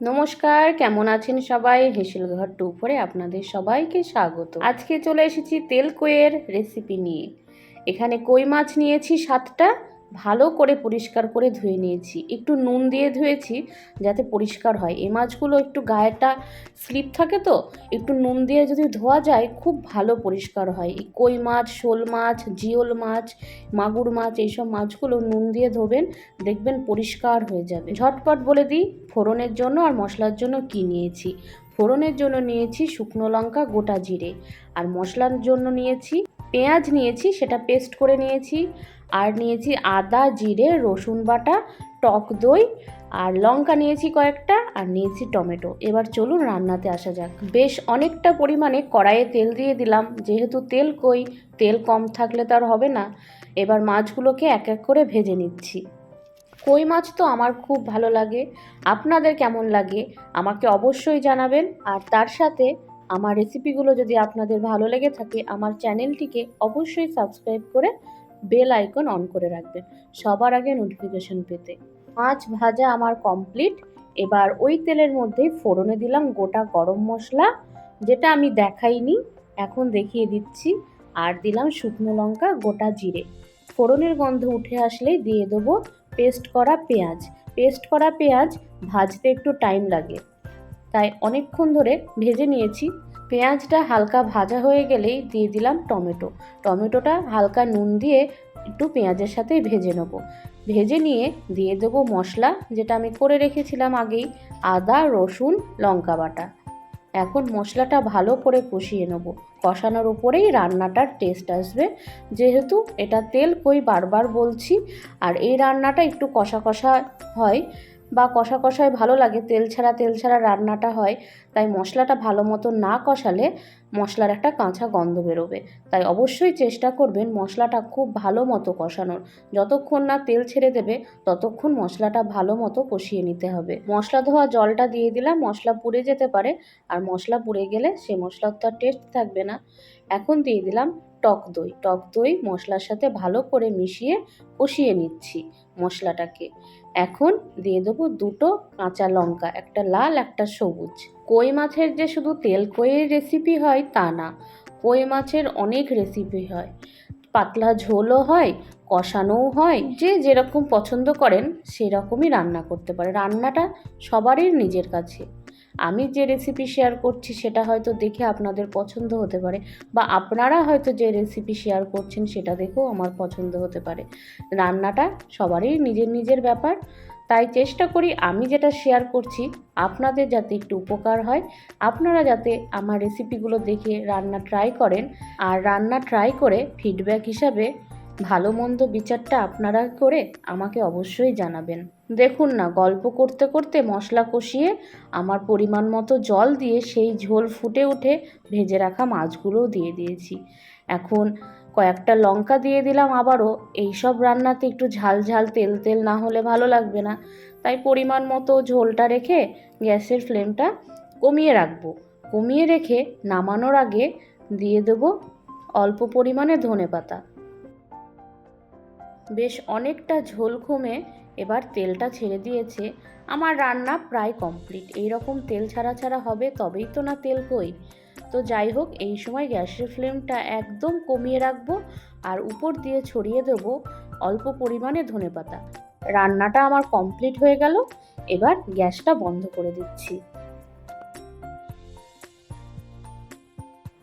নমস্কার, কেমন আছেন সবাই? হেসেলঘর টু ফোরে আপনাদের সবাইকে স্বাগত। আজকে চলে এসেছি তেল কোয়ের রেসিপি নিয়ে। এখানে কই মাছ নিয়েছি সাতটা? ভালো করে পরিষ্কার করে ধুয়ে নিয়েছি। একটু নুন দিয়ে ধুয়েছি যাতে পরিষ্কার হয়। এই মাছগুলো একটু গায়েটা স্লিপ থাকে তো, একটু নুন দিয়ে যদি ধোয়া যায় খুব ভালো পরিষ্কার হয়। কই মাছ, শোল মাছ, জিওল মাছ, মাগুর মাছ, এইসব মাছগুলো নুন দিয়ে ধোবেন, দেখবেন পরিষ্কার হয়ে যাবে। ঝটপট বলে দিই, ফোড়নের জন্য আর মশলার জন্য কি নিয়েছি? ফোড়নের জন্য নিয়েছি শুকনো লঙ্কা, গোটা জিরে। আর মশলার জন্য নিয়েছি পেঁয়াজ নিয়েছি, সেটা পেস্ট করে নিয়েছি। আর নিয়েছি আদা, জিরে, রসুন বাটা, টক দই। আর লঙ্কা নিয়েছি কয়েকটা, আর নিয়েছি টমেটো। এবার চলুন রান্নাতে আসা যাক। বেশ অনেকটা পরিমাণে কড়াইয়ে তেল দিয়ে দিলাম। যেহেতু তেল কই, তেল কম থাকলে তো আর হবে না। এবার মাছগুলোকে এক এক করে ভেজে নিচ্ছি। কই মাছ তো আমার খুব ভালো লাগে। আপনাদের কেমন লাগে? আমাকে অবশ্যই জানাবেন। আর তার সাথে আমার রেসিপিগুলো যদি আপনাদের ভালো লেগে থাকে, আমার চ্যানেলটিকে অবশ্যই সাবস্ক্রাইব করে বেল আইকন অন করে রাখবেন। সবার আগে নোটিফিকেশন পেতে। মাছ ভাজা আমার কমপ্লিট এবার ওই তেলের মধ্যেই ফোড়নে দিলাম গোটা গরম মশলা, যেটা আমি দেখাইনি। এখন দেখিয়ে দিচ্ছি। আর দিলাম শুকনো লঙ্কা, গোটা জিরে। ফোড়নের গন্ধ উঠে আসলেই দিয়ে দেবো পেস্ট করা পেঁয়াজ। পেস্ট করা পেঁয়াজ ভাজতে একটু টাইম লাগে। তাই অনেকক্ষণ ধরে ভেজে নিয়েছি। পেঁয়াজটা হালকা ভাজা হয়ে গেলেই দিয়ে দিলাম টমেটো। টমেটোটা হালকা নুন দিয়ে একটু পেঁয়াজের সাথে ভেজে নেব। ভেজে নিয়ে দিয়ে দেবো মশলা, যেটা আমি করে রেখেছিলাম আগেই, আদা, রসুন, লঙ্কা বাটা। এখন মশলাটা ভালো করে কষিয়ে নেব। কষানোর উপরেই রান্নাটার টেস্ট আসবে। যেহেতু এটা তেল কই বারবার বলছি, আর এই রান্নাটা একটু কষা কষা হয় বা কষা কষায় ভালো লাগে, তেল ছাড়া তেল ছাড়া রান্নাটা হয়, তাই মশলাটা ভালো মতো না কষালে মশলার একটা কাঁচা গন্ধ বেরোবে। তাই অবশ্যই চেষ্টা করবেন মশলাটা খুব ভালো মতো কষানোর। যতক্ষণ না তেল ছেড়ে দেবে, ততক্ষণ মশলাটা ভালো মতো কষিয়ে নিতে হবে। মশলা ধোয়া জলটা দিয়ে দিলাম, মশলা পুড়ে যেতে পারে। আর মশলা পুড়ে গেলে সে মশলার তো আর টেস্ট থাকবে না। এখন দিয়ে দিলাম টক দই। টক দই মশলার সাথে ভালো করে মিশিয়ে কষিয়ে নিচ্ছি মশলাটাকে। এখন দিয়ে দেবো দুটো কাঁচা লঙ্কা, একটা লাল, একটা সবুজ। কই মাছের যে শুধু তেল কইয়ের রেসিপি হয় তা না, কই মাছের অনেক রেসিপি হয়। পাতলা ঝোলও হয়, কষানোও হয়, যে যেরকম পছন্দ করেন সেরকমই রান্না করতে পারে রান্নাটা সবারই নিজের কাছে। আমি যে রেসিপি শেয়ার করছি সেটা হয়তো দেখে আপনাদের পছন্দ হতে পারে বা আপনারা হয়তো যে রেসিপি শেয়ার করছেন সেটা দেখেও আমার পছন্দ হতে পারে। রান্নাটা সবারই নিজের নিজের ব্যাপার। তাই চেষ্টা করি আমি যেটা শেয়ার করছি আপনাদের যাতে একটু উপকার হয়। আপনারা যাতে আমার রেসিপিগুলো দেখে রান্না ট্রাই করেন। আর রান্না ট্রাই করে ফিডব্যাক হিসাবে ভালো মন্দ বিচারটা আপনারা করে আমাকে অবশ্যই জানাবেন। দেখুন না, গল্প করতে করতে মশলা কষিয়ে আমার পরিমাণ মতো জল দিয়ে সেই ঝোল ফুটে উঠে ভেজে রাখা মাছগুলোও দিয়ে দিয়েছি। এখন কয়েকটা লঙ্কা দিয়ে দিলাম আবারও। এই সব রান্নাতে একটু ঝাল ঝাল, তেল তেল না হলে ভালো লাগবে না। তাই পরিমাণ মতো ঝোলটা রেখে গ্যাসের ফ্লেমটা কমিয়ে রাখব। কমিয়ে রেখে নামানোর আগে দিয়ে দেবো অল্প পরিমাণে ধনে পাতা বেশ অনেকটা ঝোল কমে এবার তেলটা ছেড়ে দিয়েছে। আমার রান্না প্রায় কমপ্লিট। এই রকম তেল ছাড়া ছাড়া হবে তবেই তো না তেল কই তো যাই হোক, এই সময় গ্যাসের ফ্লেমটা একদম কমিয়ে রাখব আর উপর দিয়ে ছড়িয়ে দেব অল্প পরিমাণে ধনে পাতা রান্নাটা আমার কমপ্লিট হয়ে গেল। এবার গ্যাসটা বন্ধ করে দিচ্ছি।